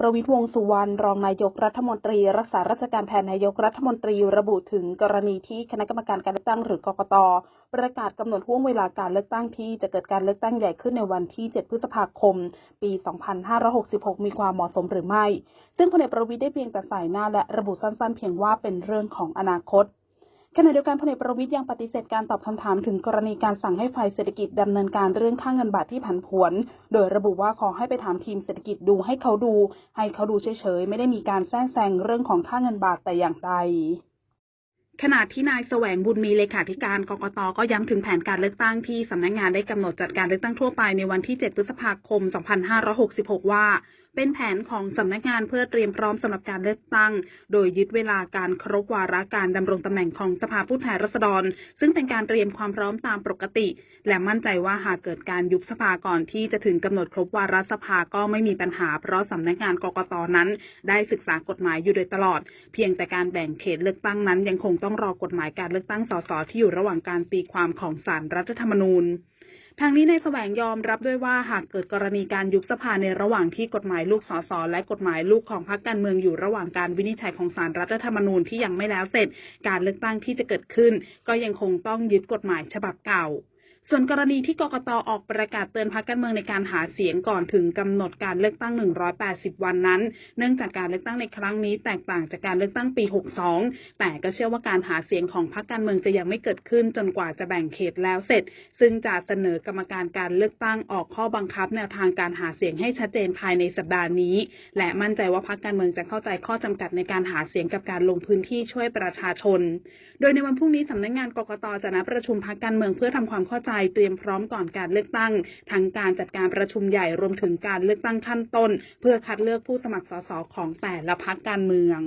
ประวิตรวงสุวรรณรองนายกรัฐมนตรี รักษาราชการแทนนายกรัฐมนตรีระบุถึงกรณีที่คณะกรรมการการเลือกตั้งหรือกกต ประกาศกำหนดห่วงเวลาการเลือกตั้งที่จะเกิดการเลือกตั้งใหญ่ขึ้นในวันที่ 7 พฤษภาคม ปี 2566 มีความเหมาะสมหรือไม่ ซึ่งพลเอกประวิตรได้เพียงแต่สายหน้าและระบุสั้นๆ เพียงว่าเป็นเรื่องของอนาคต ขณะเดียวกันพลเอกประวิตยยังปฏิเสธการตอบคำถามถึงกรณีการสั่งให้ฝ่ายเศรษฐกิจดำเนินการเรื่องค่าเงินบาทที่ผันผวน โดยระบุว่าขอให้ไปถามทีมเศรษฐกิจดูให้เขาดู ให้เขาดูเฉยๆ ไม่ได้มีการแทรกแซงเรื่องของค่าเงินบาทแต่อย่างใดขณะที่นายแสวงบุญมีเลขาธิการกกตก็ย้ำถึงแผนการเลือกตั้งที่สำนักงานได้กำหนดจัดการเลือกตั้งทั่วไปในวันที่ 7 พฤษภาคม 2566 ว่า เป็นแผนของสำนักงานเพื่อเตรียมพร้อมสำหรับการเลือกตั้ง โดยยึดเวลาการครบวาระการดำรงตำแหน่งของสภาผู้แทนราษฎร ซึ่งเป็นการเตรียมความพร้อมตามปกติ และมั่นใจว่าหากเกิดการยุบสภาก่อนที่จะถึงกำหนดครบวาระสภาก็ไม่มีปัญหา เพราะสำนักงานกกตนั้น ได้ศึกษากฎหมายอยู่โดยตลอด เพียงแต่การแบ่งเขตเลือกตั้งนั้น ยังคงต้องรอกฎหมายการเลือกตั้งสสที่อยู่ระหว่างการตีความของศาลรรัฐธรรมนูญ ทางนี้ในแสวงยอมรับด้วยว่าหากเกิดกรณีการยุบสภาในระหว่างที่กฎหมายลูกสสและกฎหมายลูกของพรรคการเมืองอยู่ระหว่างการวินิจฉัยของสารรัฐธรรมนูญที่ยังไม่แล้วเสร็จ การเลือกตั้งที่จะเกิดขึ้น ก็ยังคงต้องยึดกฎหมายฉบับเก่า ส่วนกรณีที่กกตออกประกาศเตือนพรรคการเมืองในการหาเสียงก่อนถึงกำหนดการเลือกตั้ง 180 วันนั้น เนื่องจากการเลือกตั้งในครั้งนี้แตกต่างจากการเลือกตั้งปี 62 แต่ก็เชื่อว่าการหาเสียงของพรรคการเมืองจะยังไม่เกิดขึ้นจนกว่าจะแบ่งเขตแล้วเสร็จ ซึ่งจะเสนอกรรมการการเลือกตั้งออกข้อบังคับแนวทางการหาเสียงให้ชัดเจนภายในสัปดาห์นี้ และมั่นใจว่าพรรคการเมืองจะเข้าใจข้อจำกัดในการหาเสียงกับการลงพื้นที่ช่วยประชาชน โดยในวันพรุ่งนี้สำนักงานกกตจะนัดประชุมพรรคการเมืองเพื่อทำความเข้าใจเตรียมพร้อมก่อนการเลือกตั้ง ทั้งการจัดการประชุมใหญ่รวมถึงการเลือกตั้งขั้นต้น เพื่อคัดเลือกผู้สมัครสสของแต่ละพักการเมือง